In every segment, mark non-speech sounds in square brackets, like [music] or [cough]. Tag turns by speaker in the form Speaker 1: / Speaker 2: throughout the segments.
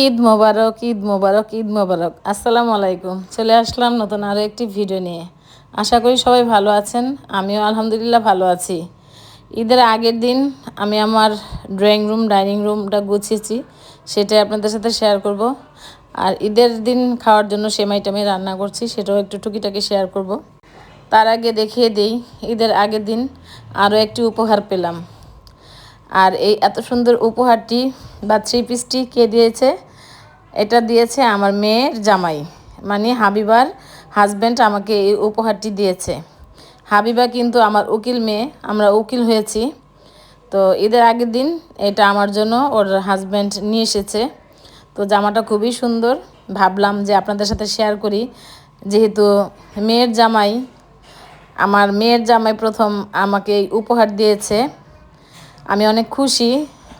Speaker 1: ঈদ মোবারক ঈদ মোবারক ঈদ মোবারক। আসসালামু আলাইকুম। চলে আসলাম নতুন আরও একটি ভিডিও নিয়ে। আশা করি সবাই ভালো আছেন। আমিও আলহামদুলিল্লাহ ভালো আছি। ঈদের আগের দিন আমি আমার ড্রয়িং রুম ডাইনিং রুমটা গুছিয়েছি। সেটাই আপনাদের সাথে শেয়ার করব। আর ঈদের দিন খাওয়ার জন্য সেমাইটা আমি রান্না করছি, সেটাও একটু টুকিটাকি শেয়ার করব। তার আগে দেখিয়ে দিই, ঈদের আগের দিন আরও একটি উপহার পেলাম। আর এই এত সুন্দর উপহারটি বা থ্রি পিসটি কে দিয়েছে? এটা দিয়েছে আমার মেয়ের জামাই। মানে হাবিবার হাজব্যান্ড আমাকে এই উপহারটি দিয়েছে। হাবিবা কিন্তু আমার উকিল মেয়ে, আমরা উকিল হয়েছি। তো ঈদের আগের দিন এটা আমার জন্য ওর হাজব্যান্ড নিয়ে এসেছে। তো জামাটা খুবই সুন্দর। ভাবলাম যে আপনাদের সাথে শেয়ার করি। যেহেতু মেয়ের জামাই, আমার মেয়ের জামাই প্রথম আমাকে উপহার দিয়েছে। আমি অনেক খুশি।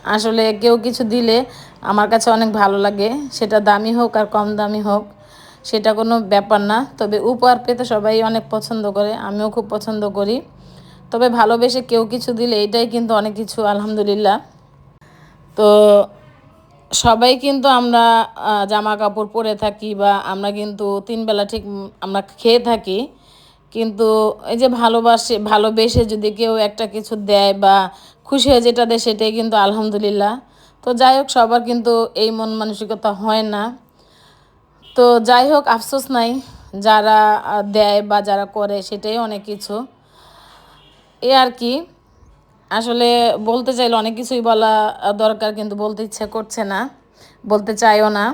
Speaker 1: আসলে কেউ কিছু দিলে আমার কাছে অনেক ভালো লাগে। সেটা দামি হোক আর কম দামি হোক, সেটা কোনো ব্যাপার না। তবে উপহার পেতে সবাই অনেক পছন্দ করে, আমিও খুব পছন্দ করি। তবে ভালোবেসে কেউ কিছু দিলে এটাই কিন্তু অনেক কিছু, আলহামদুলিল্লাহ। তো সবাই কিন্তু আমরা জামা কাপড় পরে থাকি বা আমরা কিন্তু তিনবেলা ঠিক আমরা খেয়ে থাকি। কিন্তু এই যে ভালোবাসে, ভালোবেসে যদি কেউ একটা কিছু দেয় বা খুশি হয়ে যেটা দেয় সেটাই কিন্তু আলহামদুলিল্লাহ। তো যাই হোক, সবার কিন্তু এই মন মানসিকতা হয় না। তো যাই হোক, আফসোস নাই, যারা দেয় বা যারা করে সেটাই অনেক কিছু। এ আর কি, আসলে বলতে চাইলে অনেক কিছুই বলা দরকার, কিন্তু বলতে ইচ্ছে করছে না, বলতে চাইও না।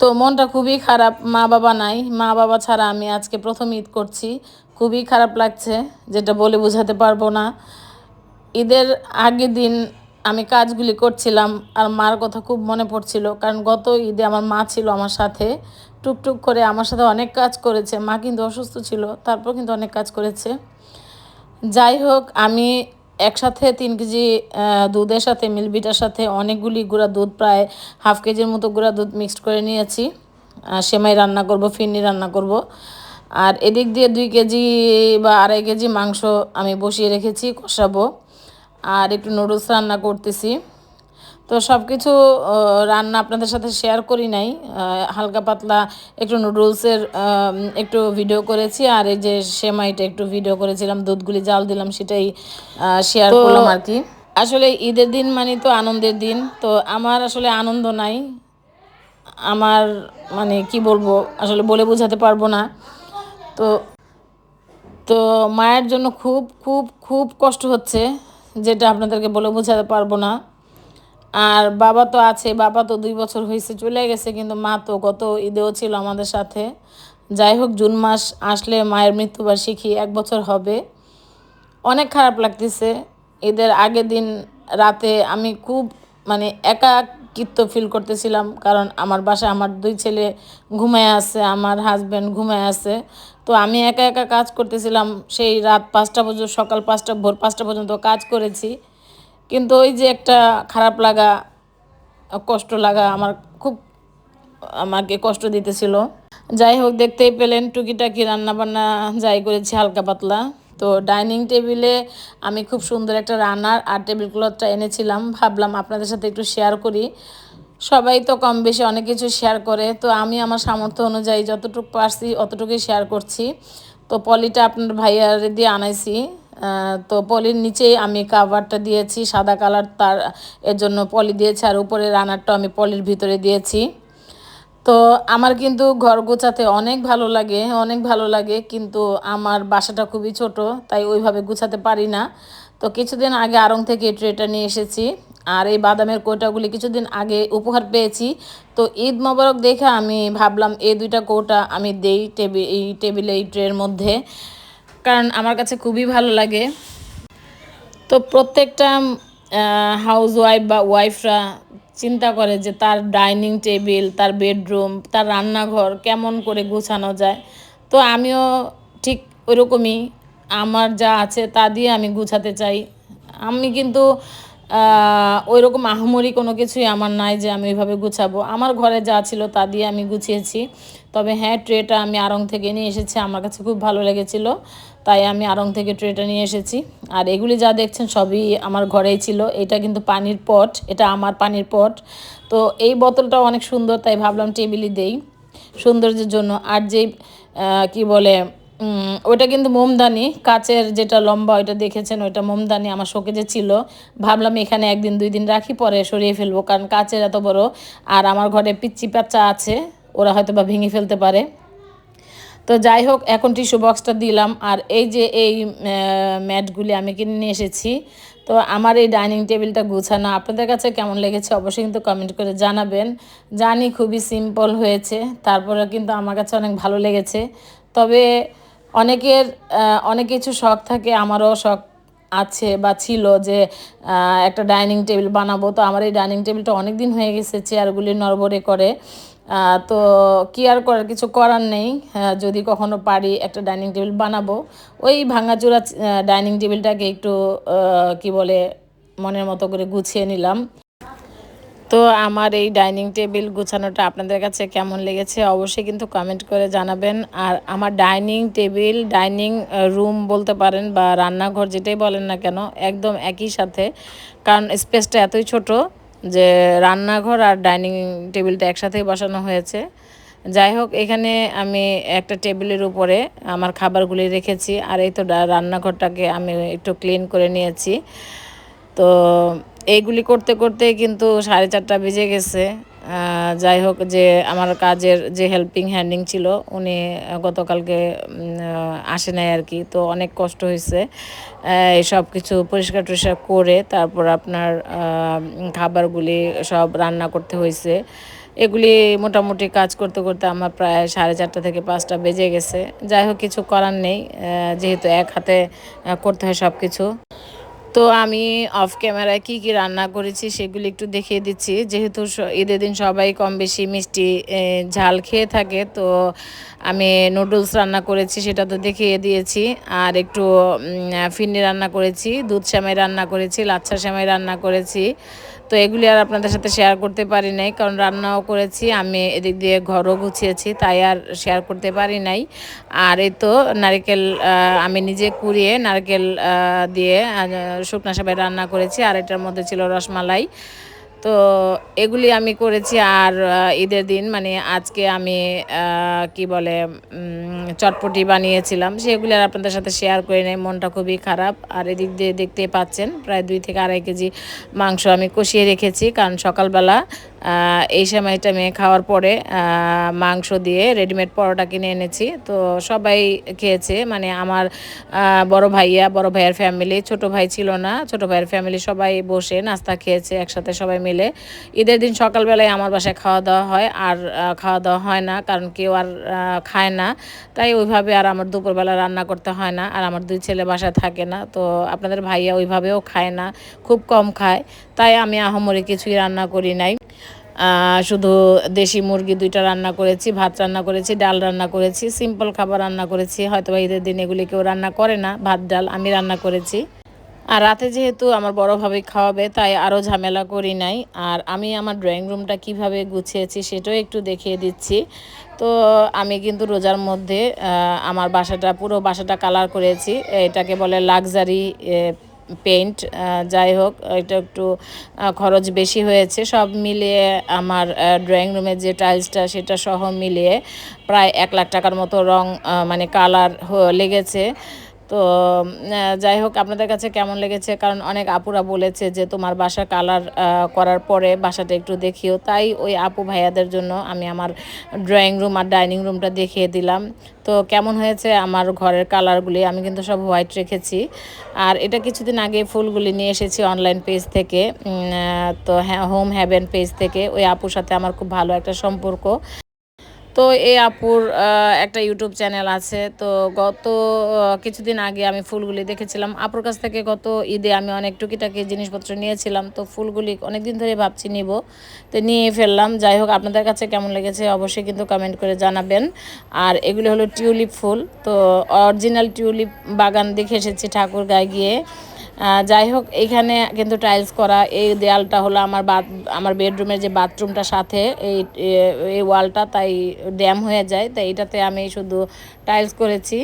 Speaker 1: তো মনটা খুবই খারাপ, মা বাবা নাই। মা বাবা ছাড়া আমি আজকে প্রথম ঈদ করছি। খুবই খারাপ লাগছে, যেটা বলে বোঝাতে পারব না। ঈদের আগের দিন আমি কাজগুলি করছিলাম আর মার কথা খুব মনে পড়ছিল, কারণ গত ঈদে আমার মা ছিল আমার সাথে, টুকটুক করে আমার সাথে অনেক কাজ করেছে, মা কিন্তু অসুস্থ ছিল, তারপর কিন্তু অনেক কাজ করেছে। যাই হোক, আমি একসাথে তিন কেজি দুধের সাথে, মিলবিটার সাথে অনেকগুলি গুঁড়া দুধ, প্রায় হাফ কেজির মতো গুঁড়া দুধ মিক্সড করে নিয়েছি। সেমাই রান্না করব, ফিরনি রান্না করব। আর এদিক দিয়ে দুই কেজি বা আড়াই কেজি মাংস আমি বসিয়ে রেখেছি, কষাবো। আর একটু নুডলস রান্না করতেছি। তো সব কিছু রান্না আপনাদের সাথে শেয়ার করি নাই। হালকা পাতলা একটু নুডলসের একটু ভিডিও করেছি। আর এই যে সেমাইটা একটু ভিডিও করেছিলাম দুধগুলি জাল দিলাম সেটাই শেয়ার করলাম আর কি। আসলে ঈদের দিন মানে তো আনন্দের দিন। তো আমার আসলে আনন্দ নাই। আমার মানে কি বলব আসলে বলে বোঝাতে পারব না। তো তো মায়ের জন্য খুব খুব খুব কষ্ট হচ্ছে। যেটা আপনাদেরকে বলে বোঝাতে পারব না। আর বাবা তো আছে, বাবা তো দুই বছর হয়েছে চলে গেছে, কিন্তু মা তো গত ঈদেও ছিল আমাদের সাথে। যাই হোক, জুন মাস আসলে মায়ের মৃত্যুবার্ষিকী এক বছর হবে। অনেক খারাপ লাগতেছে। ঈদের আগের দিন রাতে আমি খুব মানে একাকিত্ব ফিল করতেছিলাম, কারণ আমার বাসায় আমার দুই ছেলে ঘুমায় আছে, আমার হাজব্যান্ড ঘুমায় আছে। তো আমি একা একা কাজ করতেছিলাম, সেই রাত পাঁচটা পর্যন্ত, সকাল পাঁচটা, ভোর পাঁচটা পর্যন্ত কাজ করেছি। কিন্তু ওই যে একটা খারাপ লাগা, কষ্ট লাগা আমার খুব আমাকে কষ্ট দিতেছিল। যাই হোক, দেখতেই পেলেন টুকিটাকি রান্নাবান্না যাই করেছি হালকা পাতলা। তো ডাইনিং টেবিলে আমি খুব সুন্দর একটা রান্নার আর টেবিল ক্লথটা এনেছিলাম। ভাবলাম আপনাদের সাথে একটু শেয়ার করি। সবাই তো কম বেশি অনেক কিছু শেয়ার করে, তো আমি আমার সামর্থ্য অনুযায়ী যতটুকু পারছি অতটুকুই শেয়ার করছি। তো পলিটা আপনার ভাইয়ার দিয়ে আনাইছি। তো পলির নিচেই আমি কাভারটা দিয়েছি, সাদা কালার তার, এর জন্য পলি দিয়েছি আর উপরে রানারটা আমি পলির ভিতরে দিয়েছি। তো আমার কিন্তু ঘর গোছাতে অনেক ভালো লাগে, অনেক ভালো লাগে, কিন্তু আমার বাসাটা খুবই ছোট, তাই ওইভাবে গুছাতে পারি না। তো কিছুদিন আগে আড়ং থেকে ট্রেটা নিয়ে এসেছি। আর এই বাদামের কৌটাগুলি কিছুদিন আগে উপহার পেয়েছি। তো ঈদ মোবারক দেখে আমি ভাবলাম, এই দুইটা কৌটা আমি দেই টেবিল এই টেবিলে, এই ট্রের মধ্যে, কারণ আমার কাছে খুবই ভালো লাগে। তো প্রত্যেকটা হাউস ওয়াইফ বা ওয়াইফরা চিন্তা করে যে তার ডাইনিং টেবিল, তার বেডরুম, তার রান্নাঘর কেমন করে গোছানো যায়। তো আমিও ঠিক ওরকমই আমার যা আছে তা দিয়ে আমি গুছাতে চাই। আমি কিন্তু ওই রকম আহমরি কোনো কিছুই আমার নাই যে আমি ওইভাবে গুছাবো। আমার ঘরে যা ছিল তা দিয়ে আমি গুছিয়েছি। তবে হ্যাঁ ট্রেটা আমি আড়ং থেকে নিয়ে এসেছি, আমার কাছে খুব ভালো লেগেছিল। তাই আমি আড়ং থেকে ট্রেটা নিয়ে এসেছি। আর এগুলি যা দেখছেন সবই আমার ঘরেই ছিল। এটা কিন্তু পানির পট, এটা আমার পানির পট। তো এই বোতলটা অনেক সুন্দর, তাই ভাবলাম টেবিলই দেই। সৌন্দর্যের জন্য। আর যেই কি বলে ওইটা কিন্তু মোমদানি, কাচের যেটা লম্বা ওইটা দেখেছেন, ওইটা মোমদানি আমার শোকেজে ছিল। ভাবলাম এখানে একদিন, দুই দিন রাখি, পরে সরিয়ে ফেলব, কারণ কাচের এত বড়। আর আমার ঘরে পিচ্চি পাচ্চা আছে, ওরা হয়তো বা ভেঙে ফেলতে পারে। তো যাই হোক, এখন টিস্যু বক্সটা দিলাম, আর এই যে এই ম্যাটগুলি আমি কিনে নিয়ে এসেছি। তো আমার এই ডাইনিং টেবিলটা গুছানো, আপনাদের কাছে কেমন লেগেছে অবশ্যই কিন্তু কমেন্ট করে জানাবেন। জানি খুবই সিম্পল হয়েছে তারপরে কিন্তু আমার কাছে অনেক ভালো লেগেছে। তবে অনেকের অনেক কিছু শখ থাকে, আমারও শখ আছে বা ছিল যে একটা ডাইনিং টেবিল বানাবো। তো আমার এই ডাইনিং টেবিলটা অনেক দিন হয়ে গেছে, চেয়ারগুলি নড়বড়ে করে। তো কি আর করার, কিছু করার নেই। যদি কখনো পারি একটা ডাইনিং টেবিল বানাবো। ওই ভাঙাচোরা ডাইনিং টেবিলটাকে একটু কি বলে, মনের মতো করে গুছিয়ে নিলাম। তো আমার এই ডাইনিং টেবিল গুছানোটা আপনাদের কাছে কেমন লেগেছে অবশ্যই কিন্তু কমেন্ট করে জানাবেন। আর আমার ডাইনিং টেবিল, ডাইনিং রুম বলতে পারেন বা রান্নাঘর যেটাই বলেন না কেন, একদম একই সাথে। কারণ স্পেসটা এতই ছোট যে রান্নাঘর আর ডাইনিং টেবিলটা একসাথেই বসানো হয়েছে। যাই হোক, এখানে আমি একটা টেবিলের উপরে আমার খাবারগুলি রেখেছি। আর এই তো রান্নাঘরটাকে আমি একটু ক্লিন করে নিয়েছি। তো এইগুলি করতে করতে কিন্তু সাড়ে চারটা বেজে গেছে। যাই হোক যে আমার কাজের যে হেল্পিং হ্যান্ডিং ছিল, উনি গতকালকে আসে নাই আর কি, তো অনেক কষ্ট হয়েছে। সব কিছু পরিষ্কার টরিষ্কার করে তারপর আপনার খাবারগুলি সব রান্না করতে হয়েছে। এগুলি মোটামুটি কাজ করতে করতে আমার প্রায় সাড়ে চারটা থেকে পাঁচটা বেজে গেছে। যাই হোক, কিছু করার নেই যেহেতু এক হাতে করতে হয় সব কিছু তো আমি অফ ক্যামেরায় কি কি রান্না করেছি সেগুলি একটু দেখিয়ে দিচ্ছি। যেহেতু ঈদের দিন সবাই কম বেশি মিষ্টি ঝাল খেয়ে থাকে, তো আমি নুডলস রান্না করেছি সেটা তো দেখিয়ে দিয়েছি। আর একটু ফিন্নি রান্না করেছি, দুধ শ্যামাই রান্না করেছি, লাচ্ছা শ্যামাই রান্না করেছি। তো এগুলি আর আপনাদের সাথে শেয়ার করতে পারি নাই, কারণ রান্নাও করেছি, আমি এদিক দিয়ে ঘরও গুছিয়েছি, তাই আর শেয়ার করতে পারি নাই। আর এই তো নারকেল আমি নিজে কুড়িয়ে নারকেল দিয়ে শুকনা সাবাই রান্না করেছি, আর এটার মধ্যে ছিল রসমালাই। তো এগুলি আমি করেছি আর ঈদের দিন মানে আজকে আমি কি বলে চটপটি বানিয়েছিলাম। সেগুলি আর আপনাদের সাথে শেয়ার করে নেই, মনটা খুবই খারাপ। আর এদিক দিয়ে দেখতে পাচ্ছেন, প্রায় দুই থেকে আড়াই কেজি মাংস আমি কষিয়ে রেখেছি, কারণ সকালবেলা এই সময়টা মেয়ে খাওয়ার পরে মাংস দিয়ে রেডিমেড পরোটা কিনে এনেছি। তো সবাই খেয়েছে মানে আমার বড় ভাইয়া, বড় ভাইয়ের ফ্যামিলি ছোট ভাই ছিল না, ছোট ভাইয়ের ফ্যামিলি সবাই বসে নাস্তা খেয়েছে, একসাথে সবাই মিলে। ঈদের দিন সকালবেলায় আমার বাসায় খাওয়া দাওয়া হয়, আর খাওয়া দাওয়া হয় না, কারণ কেউ আর খায় না। তাই ওইভাবে আর আমার দুপুরবেলা রান্না করতে হয় না, আর আমার দুই ছেলে বাসায় থাকে না। তো আপনাদের ভাইয়া ওইভাবেও খায় না, খুব কম খায়। তাই আমি আহমরি কিছুই রান্না করি নাই। শুধু দেশি মুরগি দুইটা রান্না করেছি, ভাত রান্না করেছি, ডাল রান্না করেছি সিম্পল খাবার রান্না করেছি। হয়তো বা ঈদের দিন এগুলি কেউ রান্না করে না, ভাত, ডাল আমি রান্না করেছি। আর রাতে যেহেতু আমার বড়োভাবে খাওয়াবে, তাই আরও ঝামেলা করি নাই। আর আমি আমার ড্রয়িং রুমটা কীভাবে গুছিয়েছি সেটাও একটু দেখিয়ে দিচ্ছি। তো আমি কিন্তু রোজার মধ্যে আমার বাসাটা, পুরো বাসাটা কালার করেছি। এটাকে বলে লাক্সারি পেইন্ট যাই হোক, এটা একটু খরচ বেশি হয়েছে। সব মিলিয়ে আমার ড্রয়িং রুমের যে টাইলসটা সেটা সহ মিলিয়ে প্রায় এক লাখ টাকার মতো রং মানে কালার লেগেছে। তো যাই হোক, আপনাদের কাছে কেমন লেগেছে? কারণ অনেক আপুরা বলেছে যে, তোমার বাসা কালার করার পরে বাসাটা একটু দেখিও। তাই ওই আপু ভাইয়াদের জন্য আমি আমার ড্রয়িং রুম আর ডাইনিং রুমটা দেখিয়ে দিলাম। তো, কেমন হয়েছে আমার ঘরের কালারগুলি আমি কিন্তু সব হোয়াইট রেখেছি। আর এটা কিছুদিন আগে ফুলগুলি নিয়ে এসেছি অনলাইন পেজ থেকে। তো হ্যাঁ হোম হ্যাভেন পেজ থেকে। ওই আপুর সাথে আমার খুব ভালো একটা সম্পর্ক। তো এই আপুর একটা ইউটিউব চ্যানেল আছে। তো গত কিছুদিন আগে আমি ফুলগুলি দেখেছিলাম। আপুর কাছ থেকে গত ঈদে আমি অনেক টুকিটাকি জিনিসপত্র নিয়েছিলাম। তো ফুলগুলি অনেক দিন ধরে ভাবছি নিব, তো নিয়ে ফেললাম। যাই হোক, আপনাদের কাছে কেমন লেগেছে অবশ্যই কিন্তু কমেন্ট করে জানাবেন। আর এগুলি হলো টিউলিপ ফুল। তো অরিজিনাল টিউলিপ বাগান দেখে এসেছি ঠাকুর গায়ে গিয়ে। যাই হোক এইখানে কিন্তু টাইলস করা, এই দেয়ালটা হলো আমার বাথ আমার বেডরুমের যে বাথরুমটার সাথে, এই এই ওয়ালটা তাই ড্যাম হয়ে যায়, তাই এটাতে আমি শুধু টাইলস করেছি।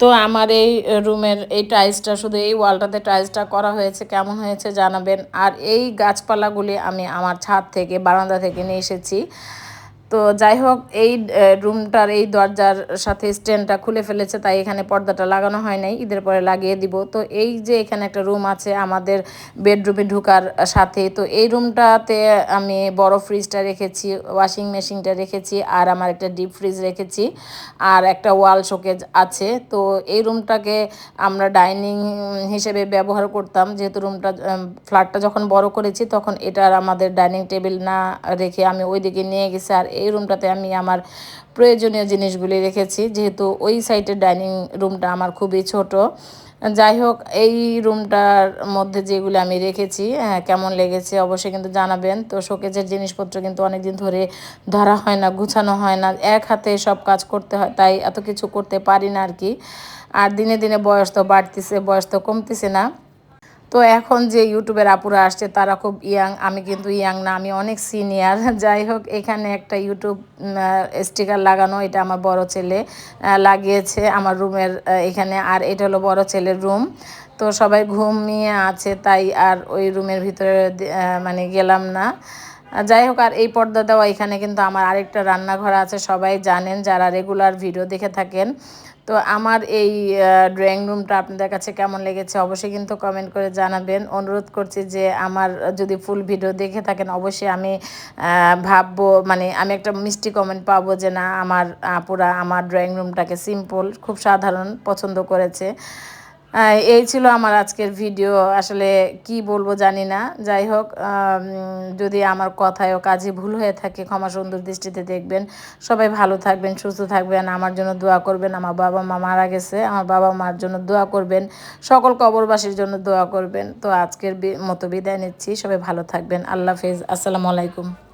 Speaker 1: তো আমার এই রুমের এই টাইলসটা শুধু এই ওয়ালটাতে টাইলসটা করা হয়েছে, কেমন হয়েছে জানাবেন। আর এই গাছপালাগুলি আমি আমার ছাদ থেকে, বারান্দা থেকে নিয়ে এসেছি। তো যাই হোক, এই রুমটার, এই দরজার সাথে স্ট্যান্ডটা খুলে ফেলেছে, তাই এখানে পর্দাটা লাগানো হয় নাই, ঈদের পরে লাগিয়ে দিব। তো এই যে এখানে একটা রুম আছে আমাদের বেডরুমে ঢুকার সাথে, তো এই রুমটাতে আমি বড় ফ্রিজটা রেখেছি, ওয়াশিং মেশিনটা রেখেছি, আর আমার একটা ডিপ ফ্রিজ রেখেছি, আর একটা ওয়াল শোকেজ আছে। তো এই রুমটাকে আমরা ডাইনিং হিসেবে ব্যবহার করতাম, যেহেতু রুমটা ফ্ল্যাটটা যখন বড় করেছি, তখন এটার আমাদের ডাইনিং টেবিল না রেখে আমি ওই দিকে নিয়ে গেছি, আর এই রুমটাতে আমি আমার প্রয়োজনীয় জিনিসগুলি রেখেছি। যেহেতু ওই সাইডের ডাইনিং রুমটা আমার খুবই ছোট। যাই হোক, এই রুমটার মধ্যে যেগুলো আমি রেখেছি হ্যাঁ কেমন লেগেছে অবশ্যই কিন্তু জানাবেন। তো শোকেজের জিনিসপত্র কিন্তু অনেক দিন ধরে ধরা হয় না, গুছানো হয় না। এক হাতে সব কাজ করতে হয়, তাই এত কিছু করতে পারি না আর কি। আর দিনে দিনে বয়স তো বাড়তেছে, বয়স তো কমতেছে না। তো এখন যে ইউটিউবের আপুরা আসছে, তারা খুব ইয়াং, আমি কিন্তু ইয়াং না, আমি অনেক সিনিয়র। [laughs] যাই হোক, এখানে একটা ইউটিউব স্টিকার লাগানো, এটা আমার বড় ছেলে লাগিয়েছে আমার রুমের এখানে, আর এটা হলো বড় ছেলের রুম। তো সবাই ঘুমিয়ে আছে, তাই আর ওই রুমের ভিতরে মানে গেলাম না। যাই হোক, আর এই পর্দা দেওয়া এখানে কিন্তু আমার আরেকটা রান্নাঘর আছে, সবাই জানেন, যারা রেগুলার ভিডিও দেখে থাকেন তো আমার এই ড্রয়িং রুমটা আপনাদের কাছে কেমন লেগেছে অবশ্যই কিন্তু কমেন্ট করে জানাবেন। অনুরোধ করছি যে আমার যদি ফুল ভিডিও দেখে থাকেন, অবশ্যই আমি ভাববো মানে আমি একটা মিষ্টি কমেন্ট পাবো যে না, আমার আপুরা আমার ড্রয়িং রুমটাকে সিম্পল খুব সাধারণ পছন্দ করেছে। এই ছিল আমার আজকের ভিডিও আসলে কি বলব জানি না। যাই হোক যদি আমার কথায় ও কাজে ভুল হয়ে থাকে, ক্ষমা সুন্দর দৃষ্টিতে দেখবেন। সবাই ভালো থাকবেন, সুস্থ থাকবেন, আমার জন্য দোয়া করবেন। আমার বাবা মা মারা গেছে, আমার বাবা মার জন্য দোয়া করবেন। সকল কবরবাসীর জন্য দোয়া করবেন। তো আজকের মতো বিদায় নিচ্ছি। সবাই ভালো থাকবেন। আল্লাহ হাফেজ। আসসালামু আলাইকুম।